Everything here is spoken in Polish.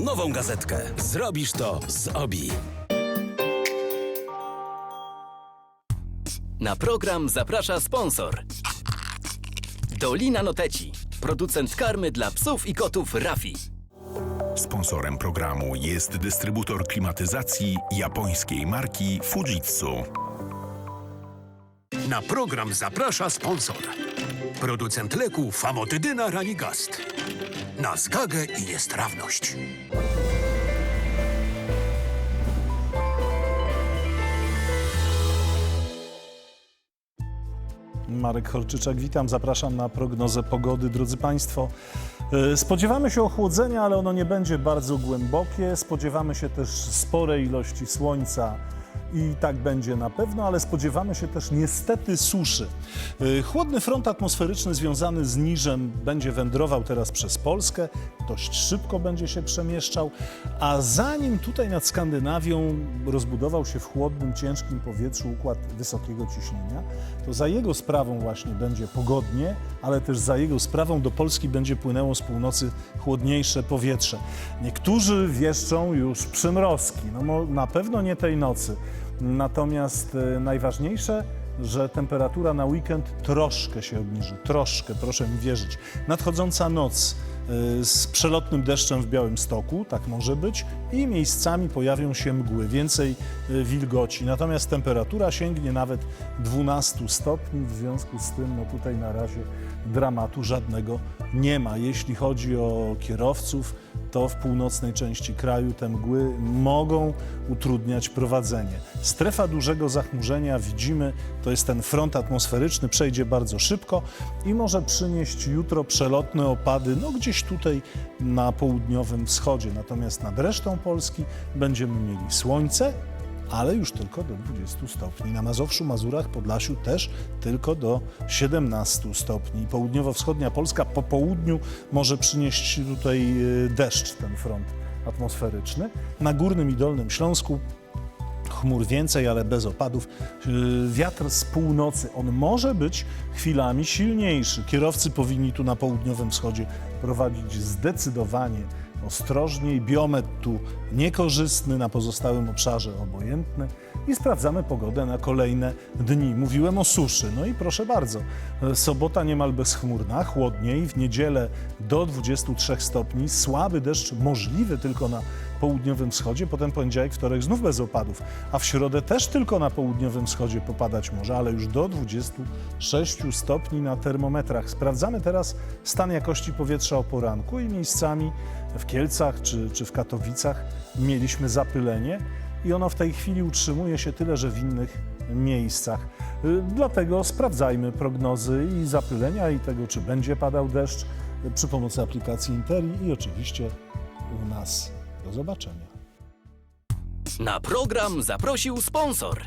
Nową gazetkę. Zrobisz to z OBI. Na program zaprasza sponsor. Dolina Noteci, producent karmy dla psów i kotów Rafi. Sponsorem programu jest dystrybutor klimatyzacji japońskiej marki Fujitsu. Na program zaprasza sponsor. Producent leku Famotydyna Ranigast. Na zgagę i niestrawność. Marek Horczyczak, witam, zapraszam na prognozę pogody, drodzy Państwo. E, Spodziewamy się ochłodzenia, ale ono nie będzie bardzo głębokie. Spodziewamy się też sporej ilości słońca i tak będzie na pewno, ale spodziewamy się też niestety suszy. E, Chłodny front atmosferyczny związany z niżem będzie wędrował teraz przez Polskę, dość szybko będzie się przemieszczał, a zanim tutaj nad Skandynawią rozbudował się w chłodnym, ciężkim powietrzu układ wysokiego ciśnienia, to za jego sprawą właśnie będzie pogodnie, ale też za jego sprawą do Polski będzie płynęło z północy chłodniejsze powietrze. Niektórzy wieszczą już przymrozki, no na pewno nie tej nocy. Natomiast e, najważniejsze, że temperatura na weekend troszkę się obniży, troszkę, proszę mi wierzyć. Nadchodząca noc e, z przelotnym deszczem w Białymstoku, tak może być, i miejscami pojawią się mgły, więcej e, wilgoci. Natomiast temperatura sięgnie nawet 12 stopni, w związku z tym no tutaj na razie dramatu żadnego nie ma. Jeśli chodzi o kierowców, to w północnej części kraju te mgły mogą utrudniać prowadzenie. Strefa dużego zachmurzenia widzimy, to jest ten front atmosferyczny, przejdzie bardzo szybko i może przynieść jutro przelotne opady, no gdzieś tutaj na południowym wschodzie. Natomiast nad resztą Polski będziemy mieli słońce, ale już tylko do 20 stopni. Na Mazowszu, Mazurach, Podlasiu też tylko do 17 stopni. Południowo-wschodnia Polska po południu może przynieść tutaj y, deszcz, ten front atmosferyczny. Na Górnym i Dolnym Śląsku chmur więcej, ale bez opadów. Yy, Wiatr z północy, on może być chwilami silniejszy. Kierowcy powinni tu na południowym wschodzie prowadzić zdecydowanie ostrożniej. Biometr tu niekorzystny, na pozostałym obszarze obojętny. I sprawdzamy pogodę na kolejne dni. Mówiłem o suszy. No i proszę bardzo, e, sobota niemal bezchmurna, chłodniej, w niedzielę do 23 stopni, słaby deszcz możliwy tylko na południowym wschodzie, potem poniedziałek, wtorek znów bez opadów, a w środę też tylko na południowym wschodzie popadać może, ale już do 26 stopni na termometrach. Sprawdzamy teraz stan jakości powietrza o poranku i miejscami w Kielcach czy, czy w Katowicach mieliśmy zapylenie i ono w tej chwili utrzymuje się tyle, że w innych miejscach. Y, Dlatego sprawdzajmy prognozy i zapylenia i tego, czy będzie padał deszcz przy pomocy aplikacji Interi i oczywiście u nas. Do zobaczenia. Na program zaprosił sponsor.